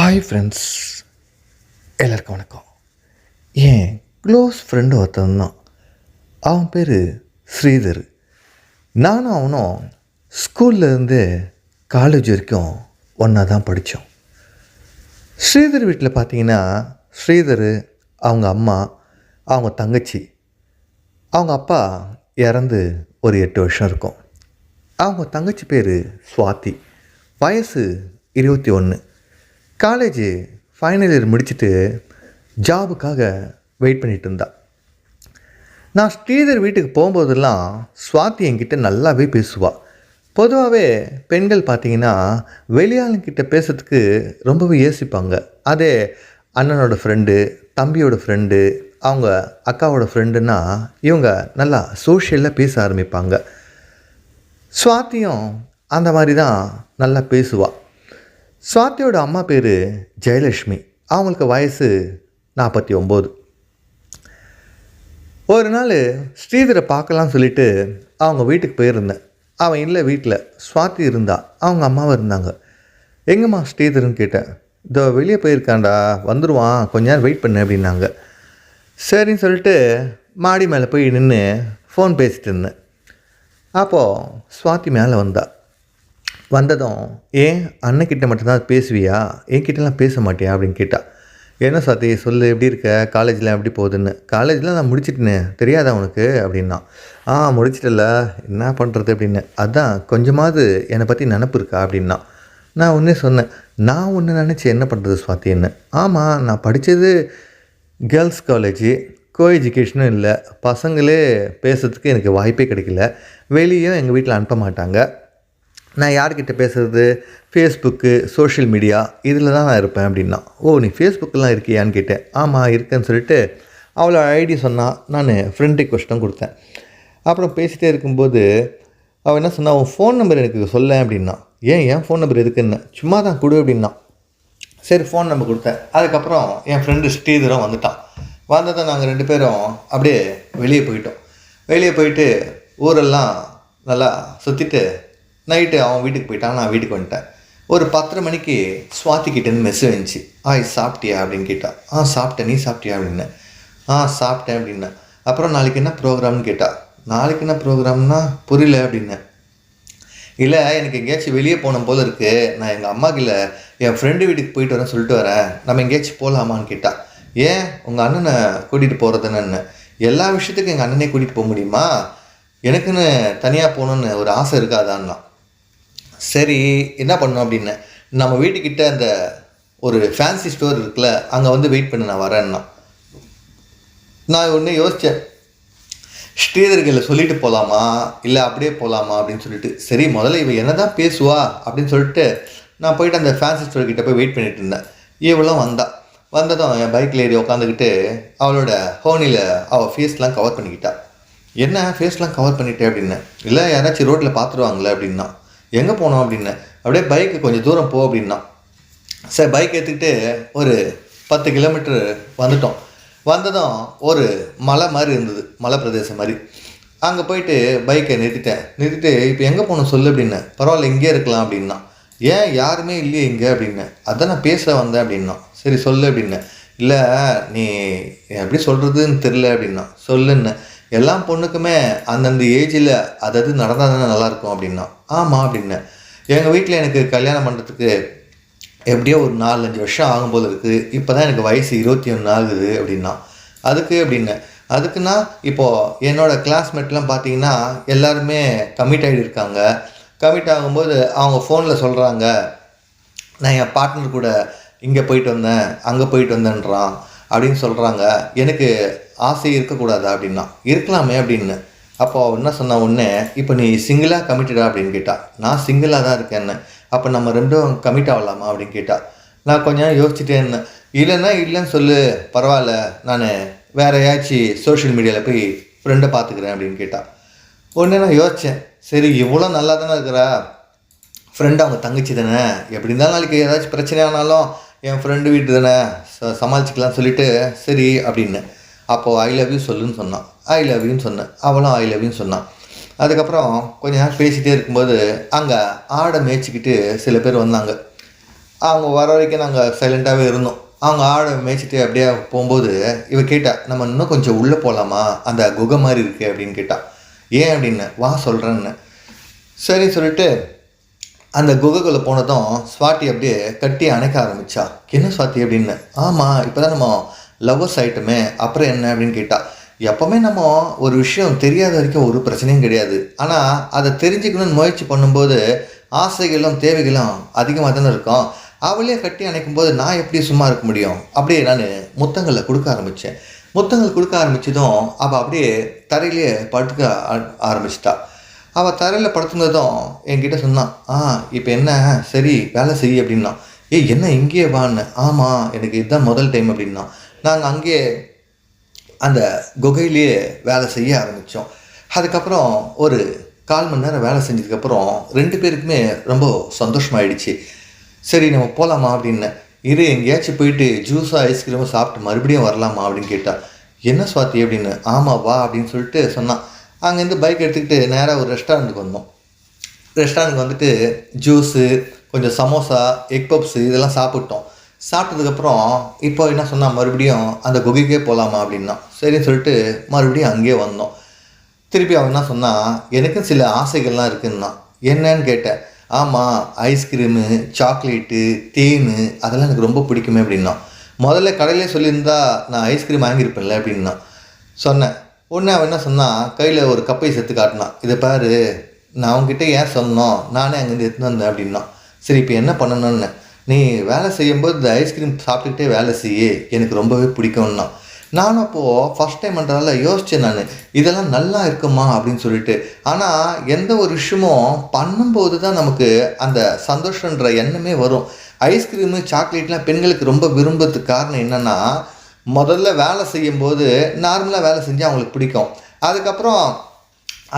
Hi friends எல்லாருக்கும் வணக்கம். என் close friend ஒருத்தன் தான். அவன் பேர் ஸ்ரீதர். நானும் அவனும் ஸ்கூல்லேருந்து காலேஜ் வரைக்கும் ஒன்றா தான் படித்தோம் ஸ்ரீதர் வீட்டில் பார்த்தீங்கன்னா ஸ்ரீதர் அவங்க அம்மா அவங்க தங்கச்சி அவங்க அப்பா இறந்து ஒரு எட்டு வருஷம் இருக்கும். அவங்க தங்கச்சி பேர் சுவாதி. வயசு இருபத்தி ஒன்று காலேஜ் ஃபைனல் இயர் முடிச்சுட்டு ஜாபுக்காக வெயிட் பண்ணிட்டு இருந்தா. நான் ஸ்ரீதர் வீட்டுக்கு போகும்போதெல்லாம் சுவாதி என்கிட்ட நல்லாவே பேசுவாள் பொதுவாகவே பெண்கள் பார்த்தீங்கன்னா வெளியாளுங்கிட்ட பேசுறதுக்கு ரொம்பவே யோசிப்பாங்க. அதே அண்ணனோட ஃப்ரெண்டு தம்பியோட ஃப்ரெண்டு அவங்க அக்காவோட ஃப்ரெண்டுன்னா இவங்க நல்லா சோஷியலில் பேச ஆரம்பிப்பாங்க. சுவாத்தியும் அந்த மாதிரி தான் நல்லா பேசுவாள் சுவாத்தியோட அம்மா பேர் ஜெயலட்சுமி. அவங்களுக்கு வயசு நாற்பத்தி ஒம்பது. ஒரு நாள் ஸ்ரீதரை பார்க்கலாம்னு சொல்லிட்டு அவங்க வீட்டுக்கு போயிருந்தேன். அவன் இல்லை வீட்டில் சுவாத்தி இருந்தா அவங்க அம்மாவும் இருந்தாங்க. எங்கம்மா ஸ்ரீதர்னு கேட்டேன். இதோ வெளியே போயிருக்கான்டா வந்துடுவான் கொஞ்ச நேரம் வெயிட் பண்ணு அப்படின்னாங்க. சரின்னு சொல்லிட்டு மாடி மேலே போய் நின்று ஃபோன் பேசிட்டு இருந்தேன். அப்போது சுவாத்தி மேலே வந்தாள் வந்ததும் ஏன் அண்ணக்கிட்ட மட்டும்தான் பேசுவியா? என்கிட்டலாம் பேச மாட்டியா? அப்படின்னு கேட்டா என்ன சாத்தி சொல்லு எப்படி இருக்க? காலேஜில் எப்படி போகுதுன்னு? காலேஜில் நான் முடிச்சிட்டேனே தெரியாதா உனக்கு? அப்படின்னா ஆ முடிச்சிட்டல என்ன பண்ணுறது அப்படின்னு. அதான் கொஞ்சமாவது என்னை பற்றி நினப்பு இருக்கா? அப்படின்னா நான் ஒன்றே சொன்னேன் நான் ஒன்று நினச்சி என்ன பண்ணுறது சுவாத்தின்னு? ஆமாம் நான் படித்தது கேர்ள்ஸ் காலேஜு கோ எஜுகேஷனும் இல்லை. பசங்களே பேசுறதுக்கு எனக்கு வாய்ப்பே கிடைக்கல. வெளியும் எங்கள் வீட்டில் அனுப்ப மாட்டாங்க. நான் யார்கிட்ட பேசுகிறது ஃபேஸ்புக்கு சோஷியல் மீடியா இதில் தான் நான் இருப்பேன் அப்படின்னா ஓ நீ ஃபேஸ்புக்கெலாம் இருக்கியான்னு கேட்டேன். ஆமாம் இருக்கேன்னு சொல்லிட்டு அவளோட ஐடி சொன்னால் நான் ஃப்ரெண்ட் ரிக்வஸ்ட்டும் கொடுத்தேன். அப்புறம் பேசிகிட்டே இருக்கும்போது அவள் என்ன சொன்னால் உன் ஃபோன் நம்பர் எனக்கு சொல்ல அப்படின்னா ஏன் என் ஃபோன் நம்பர் எதுக்குன்னு? சும்மா தான் கொடு அப்படின்னா சரி ஃபோன் நம்பர் கொடுத்தேன். அதுக்கப்புறம் என் ஃப்ரெண்டு ஸ்ரீதரம் வந்துட்டான். வந்ததை நாங்கள் ரெண்டு பேரும் அப்படியே வெளியே போயிட்டோம். வெளியே போயிட்டு ஊரெல்லாம் நல்லா சுற்றிட்டு நைட்டு அவன் வீட்டுக்கு போயிட்டான் நான் வீட்டுக்கு வந்துட்டேன். ஒரு பத்தரை மணிக்கு சுவாதி கிட்டேருந்து மெசேஜ் வந்துச்சு. ஆய் சாப்பிட்டியா? அப்படின்னு கேட்டா ஆ சாப்பிட்டேன். நீ சாப்பிட்டியா? அப்படின்னு. ஆ சாப்பிட்டேன் அப்படின்னேன் அப்புறம் நாளைக்கு என்ன ப்ரோக்ராம்னு கேட்டா நாளைக்கு என்ன ப்ரோக்ராம்னா புரியல அப்படின்னேன் இல்லை எனக்கு எங்கேயாச்சும் வெளியே போன போல இருக்கு. நான் எங்கள் அம்மாக்கு இல்லை என் ஃப்ரெண்டு வீட்டுக்கு போயிட்டு வரேன் சொல்லிட்டு வரேன். நம்ம எங்கேயாச்சும் போகலாமான்னு கேட்டா ஏன்? உங்கள் அண்ணனை கூட்டிகிட்டு போகிறதுன்னு எல்லா விஷயத்துக்கும் எங்கள் அண்ணனே கூட்டிகிட்டு போக முடியுமா? எனக்குன்னு தனியாக போகணுன்னு ஒரு ஆசை இருக்காதான்னா சரி என்ன பண்ணோம் அப்படின்னு. நம்ம வீட்டுக்கிட்ட அந்த ஒரு ஃபேன்சி ஸ்டோர் இருக்குல்ல அங்கே வந்து வெயிட் பண்ண நான் வரேன்னா. நான் ஒன்று யோசித்தேன் ஸ்ரீதர்களை சொல்லிட்டு போகலாமா இல்லை அப்படியே போகலாமா அப்படின்னு சொல்லிட்டு. சரி முதல்ல இவன் என்ன தான் பேசுவா அப்படின்னு சொல்லிட்டு நான் போயிட்டு அந்த ஃபேன்சி ஸ்டோர் கிட்டே போய் வெயிட் பண்ணிட்டு இருந்தேன். இவளும் வந்தா. வந்ததும் என் பைக்கில் ஏறி உட்காந்துக்கிட்டு அவளோட ஹோனியில் அவள் ஃபேஸ்லாம் கவர் பண்ணிக்கிட்டா. என்ன ஃபேஸ்லாம் கவர் பண்ணிட்டேன் அப்படின்னு. இல்லை யாராச்சும் ரோட்டில் பார்த்துருவாங்களே அப்படின்னா. எங்கே போனோம் அப்படின்னு. அப்படியே பைக்கு கொஞ்சம் தூரம் போ அப்படின்னா. சரி பைக் எடுத்துக்கிட்டு ஒரு பத்து கிலோமீட்டர் வந்துட்டோம். வந்ததும் ஒரு மலை மாதிரி இருந்தது மலை பிரதேசம் மாதிரி. அங்கே போயிட்டு பைக்கை நிறுத்திட்டேன். நிறுத்திட்டு இப்போ எங்கே போகணும் சொல்லு அப்படின்னு. பரவாயில்ல இங்கே இருக்கலாம் அப்படின்னா. ஏன் யாருமே இல்லையே இங்கே அப்படின்னு. அதான் நான் பேச வந்தேன் அப்படின்னா. சரி சொல்லு அப்படின்னு. இல்லை நீ எப்படி சொல்கிறதுன்னு தெரில அப்படின்னா. சொல்லுன்னு. எல்லா பொண்ணுக்குமே அந்தந்த ஏஜில் அதாவது நடந்தால் தானே நல்லாயிருக்கும் அப்படின்னா ஆமாம் அப்படின்னேன் எங்கள் வீட்டில் எனக்கு கல்யாணம் பண்ணுறதுக்கு எப்படியோ ஒரு நாலஞ்சு வருஷம் ஆகும்போது இருக்குது. இப்போ தான் எனக்கு வயசு இருபத்தி ஒன்று ஆகுது அப்படின்னா. அதுக்கு அப்படின்னேன் அதுக்குன்னா இப்போது என்னோடய கிளாஸ்மேட்லாம் பார்த்தீங்கன்னா எல்லாருமே கமிட் ஆகிட்டு கமிட் ஆகும்போது அவங்க ஃபோனில் சொல்கிறாங்க நான் என் பார்ட்னர் கூட இங்கே போயிட்டு வந்தேன் அங்கே போயிட்டு வந்தேன்றான் அப்படின்னு சொல்கிறாங்க எனக்கு ஆசை இருக்கக்கூடாதா அப்படின்னா இருக்கலாமே அப்படின்னு. அப்போ அவ என்ன சொன்ன உடனே இப்போ நீ சிங்கிளாக கமிட்டடா அப்படின்னு கேட்டா நான் சிங்கிளாக தான் இருக்கேன் அப்போ நம்ம ரெண்டும் கமிட் ஆகலாமா? அப்படின்னு கேட்டா நான் கொஞ்ச நேரம் யோசிச்சுட்டே இருந்தேன். இல்லைன்னா இல்லைன்னு சொல்லு. பரவாயில்ல. நான் வேற ஏதாச்சும் சோஷியல் மீடியாவில் போய் ஃப்ரெண்டை பார்த்துக்கிறேன். அப்படின்னு கேட்டா உடனே நான் யோசித்தேன் சரி இவ்வளோ நல்லா தானே இருக்கிறா? ஃப்ரெண்டு அவங்க தங்கச்சி தானே? எப்படி இருந்தாலும் நாளைக்கு ஏதாச்சும் பிரச்சனை ஆனாலும் என் ஃப்ரெண்டு வீட்டு தானே? ச சமாளிச்சுக்கலாம் சொல்லிட்டு சரி அப்படின்னு. அப்போது ஐ லவ் யூ சொல்லுன்னு சொன்னான். ஐ லவ் யூன்னு சொன்னேன். அவளும் ஐ லவ் யூன்னு சொன்னான். அதுக்கப்புறம் கொஞ்ச நேரம் பேசிகிட்டே இருக்கும்போது அங்கே ஆடை மேய்ச்சிக்கிட்டு சில பேர் வந்தாங்க. அவங்க வர வரைக்கும் நாங்கள் சைலண்ட்டாகவே இருந்தோம். அவங்க ஆடை மேய்ச்சிட்டு அப்படியே போகும்போது இவ கேட்டா நம்ம இன்னும் கொஞ்சம் உள்ளே போகலாமா அந்த குகை மாதிரி இருக்குது அப்படின்னு கேட்டா. ஏன் அப்படின்னு? வா சொல்கிறேன்னு சரி சொல்லிட்டு அந்த குகைக்குள்ளே போனதும் ஸ்வாட்டி அப்படியே கட்டி அணைக்க ஆரம்பித்தா என்ன ஸ்வாத்தி அப்படின்னு. ஆமாம் இப்போ தான் நம்ம லவ்வர்ஸ் ஆகிட்டுமே அப்புறம் என்ன அப்படின்னு கேட்டால் எப்போவுமே நம்ம ஒரு விஷயம் தெரியாத வரைக்கும் ஒரு பிரச்சனையும் கிடையாது. ஆனால் அதை தெரிஞ்சுக்கணும்னு முயற்சி பண்ணும்போது ஆசைகளும் தேவைகளும் அதிகமாக தானே இருக்கும். அவளே கட்டி அணைக்கும் போது நான் எப்படி சும்மா இருக்க முடியும்? அப்படியே நான் முத்தங்களை கொடுக்க ஆரம்பித்தேன் முத்தங்கள் கொடுக்க ஆரம்பித்ததும் அவள் அப்படியே தரையிலேயே படுக்க ஆரம்பிச்சிட்டா. அவள் தரையில் படுத்துனதும் என்கிட்ட சொன்னான் ஆ இப்போ என்ன? சரி வேலை செய் அப்படின்னா ஏய் என்ன இங்கேயே வான்னு? ஆமாம் எனக்கு இதுதான் முதல் டைம் அப்படின்னா நாங்கள் அங்கேயே அந்த குகையிலேயே வேலை செய்ய ஆரம்பித்தோம் அதுக்கப்புறம் ஒரு கால் மணி நேரம் வேலை செஞ்சதுக்கப்புறம் ரெண்டு பேருக்குமே ரொம்ப சந்தோஷமாயிடுச்சு. சரி நம்ம போகலாமா அப்படின்னு. இரு எங்கேயாச்சும் போயிட்டு ஜூஸாக ஐஸ்கிரீமும் சாப்பிட்டு மறுபடியும் வரலாமா அப்படின்னு கேட்டால் என்ன சுவாத்தி அப்படின்னு ஆமாம் வா அப்படின்னு சொல்லிட்டு சொன்னான். அங்கேருந்து பைக் எடுத்துக்கிட்டு நேராக ஒரு ரெஸ்டாரண்ட்டுக்கு வந்தோம். ரெஸ்டாரண்ட்டுக்கு வந்துட்டு ஜூஸு கொஞ்சம் சமோசா எக் பப்ஸு இதெல்லாம் சாப்பிட்டோம். சாப்பிட்டதுக்கப்புறம் இப்போ என்ன சொன்னால் மறுபடியும் அந்த குகைக்கே போகலாமா அப்படின்னா. சரின்னு சொல்லிட்டு மறுபடியும் அங்கேயே வந்தோம். திருப்பி அவன் என்ன சொன்னால் எனக்கும் சில ஆசைகள்லாம் இருக்குன்னா என்னன்னு கேட்டேன். ஆமாம் ஐஸ்கிரீமு சாக்லேட்டு தேன் அதெல்லாம் எனக்கு ரொம்ப பிடிக்குமே அப்படின்னா. முதல்ல கடையிலே சொல்லியிருந்தா நான் ஐஸ்கிரீம் வாங்கியிருப்பேன்ல அப்படின்னா. சொன்னேன். உடனே அவன் என்ன சொன்னால் கையில் ஒரு கப்பை செத்து காட்டினான் இதை பாரு நான் அவங்ககிட்ட ஏன் சொன்னோம்? நானே அங்கேருந்து எடுத்துன்னு வந்தேன் அப்படின்னா. சரி இப்போ என்ன பண்ணணும்னு நீ வேலை செய்யும்போது இந்த ஐஸ்கிரீம் சாப்பிட்டுக்கிட்டே வேலை செய்ய. எனக்கு ரொம்பவே பிடிக்கும்னா. நானும் அப்போது ஃபஸ்ட் டைம்ன்றதால யோசித்தேன் நான். இதெல்லாம் நல்லா இருக்குமா அப்படின்னு சொல்லிட்டு. ஆனால் எந்த ஒரு விஷயமும் பண்ணும்போது தான் நமக்கு அந்த சந்தோஷன்ற எண்ணமே வரும். ஐஸ்கிரீமு சாக்லேட்லாம் பெண்களுக்கு ரொம்ப விரும்புறதுக்கு காரணம் என்னென்னா முதல்ல வேலை செய்யும்போது நார்மலாக வேலை செஞ்சால் அவங்களுக்கு பிடிக்கும். அதுக்கப்புறம்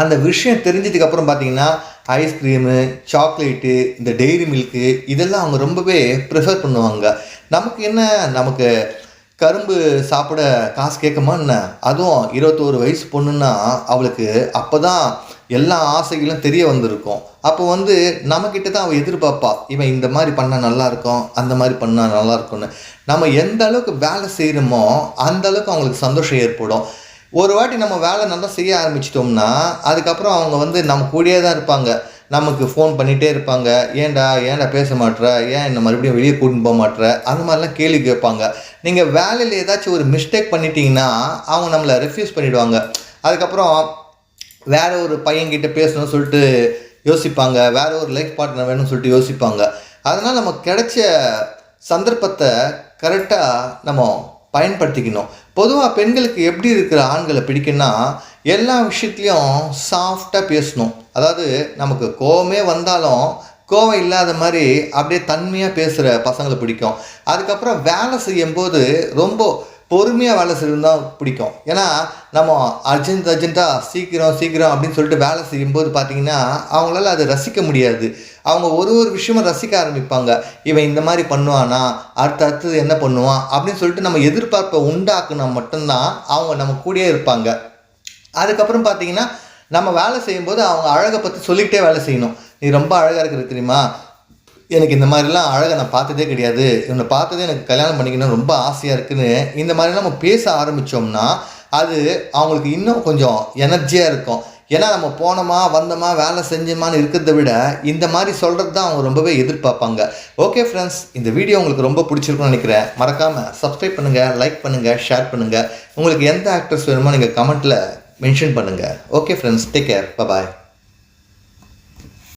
அந்த விஷயம் தெரிஞ்சதுக்கப்புறம் பார்த்திங்கன்னா பார்த்தீங்கன்னா ஐஸ்கிரீமு சாக்லேட்டு இந்த டெய்ரி மில்க்கு இதெல்லாம் அவங்க ரொம்பவே ப்ரிஃபர் பண்ணுவாங்க. நமக்கு என்ன? நமக்கு கரும்பு சாப்பிட காசு கேட்குமா என்ன? அதுவும் இருபத்தோரு வயசு பொண்ணுன்னா அவளுக்கு அப்போ தான் எல்லா ஆசைகளும் தெரிய வந்திருக்கும். அப்போ வந்து நம்மக்கிட்ட தான் அவள் எதிர்பார்ப்பா இவன் இந்த மாதிரி பண்ணால் நல்லாயிருக்கும் அந்த மாதிரி பண்ணால் நல்லாயிருக்கும்னு நம்ம எந்த அளவுக்கு வேலை செய்கிறோமோ அந்த அளவுக்கு அவங்களுக்கு சந்தோஷம் ஏற்படும். ஒரு வாட்டி நம்ம வேலை நல்லா செய்ய ஆரம்பிச்சிட்டோம்னா அதுக்கப்புறம் அவங்க வந்து நம்ம கூடயே தான் இருப்பாங்க. நமக்கு ஃபோன் பண்ணிகிட்டே இருப்பாங்க. ஏன்டா ஏன்டா பேச மாட்டுற ஏன் என்ன மறுபடியும் வெளியே கூட்டின்னு போக மாட்டுற அந்த மாதிரிலாம் கேள்வி கேட்பாங்க. நீங்கள் வேலையில் ஏதாச்சும் ஒரு மிஸ்டேக் பண்ணிட்டீங்கன்னா அவங்க நம்மளை ரெஃப்யூஸ் பண்ணிவிடுவாங்க அதுக்கப்புறம் வேறு ஒரு பையன்கிட்ட பேசணும்னு சொல்லிட்டு யோசிப்பாங்க. வேறு ஒரு லைஃப் பார்ட்னர் வேணும்னு சொல்லிட்டு யோசிப்பாங்க. அதனால் நமக்கு கிடைச்ச சந்தர்ப்பத்தை கரெக்டாக நம்ம பயன்படுத்திக்கணும். பொதுவாக பெண்களுக்கு எப்படி இருக்கிற ஆண்களை பிடிக்குன்னா எல்லா விஷயத்துலையும் சாஃப்டாக பேசணும். அதாவது நமக்கு கோவமே வந்தாலும் கோவம் இல்லாத மாதிரி அப்படியே தன்மையாக பேசுகிற பசங்களை பிடிக்கும். அதுக்கப்புறம் வேலை செய்யும்போது ரொம்ப பொறுமையாக வேலை செய்யணும் தான் பிடிக்கும். ஏன்னா நம்ம அர்ஜென்ட் அர்ஜென்ட்டாக சீக்கிரம் சீக்கிரம் அப்படின்னு சொல்லிட்டு வேலை செய்யும்போது பார்த்தீங்கன்னா அவங்களால அதை ரசிக்க முடியாது. அவங்க ஒரு ஒரு விஷயமும் ரசிக்க ஆரம்பிப்பாங்க. இவன் இந்த மாதிரி பண்ணுவானா அடுத்து அடுத்தது என்ன பண்ணுவான் அப்படின்னு சொல்லிட்டு நம்ம எதிர்பார்ப்பை உண்டாக்குனா மட்டும்தான் அவங்க நம்ம கூடயே இருப்பாங்க. அதுக்கப்புறம் பார்த்தீங்கன்னா நம்ம வேலை செய்யும்போது அவங்க அழகை பற்றி சொல்லிக்கிட்டே வேலை செய்யணும். நீ ரொம்ப அழகாக இருக்கிற தெரியுமா? எனக்கு இந்த மாதிரிலாம் அழகை நான் பார்த்ததே கிடையாது. இவனை பார்த்ததே எனக்கு கல்யாணம் பண்ணிக்கணும் ரொம்ப ஆசையாக இருக்குன்னு இந்த மாதிரிலாம் நம்ம பேச ஆரம்பித்தோம்னா அது அவங்களுக்கு இன்னும் கொஞ்சம் எனர்ஜியாக இருக்கும். ஏன்னா நம்ம போனோமா வந்தோமா வேலை செஞ்சோமான்னு இருக்கிறத விட இந்த மாதிரி சொல்கிறது தான் அவங்க ரொம்பவே எதிர்பார்ப்பாங்க. ஓகே ஃப்ரெண்ட்ஸ் இந்த வீடியோ உங்களுக்கு ரொம்ப பிடிச்சிருக்கும்னு நினைக்கிறேன். மறக்காமல் சப்ஸ்கிரைப் பண்ணுங்கள் லைக் பண்ணுங்கள் ஷேர் பண்ணுங்கள் உங்களுக்கு எந்த ஆக்டர்ஸ் வேணுமோ நீங்கள் கமெண்ட்டில் மென்ஷன் பண்ணுங்கள் okay friends take care bye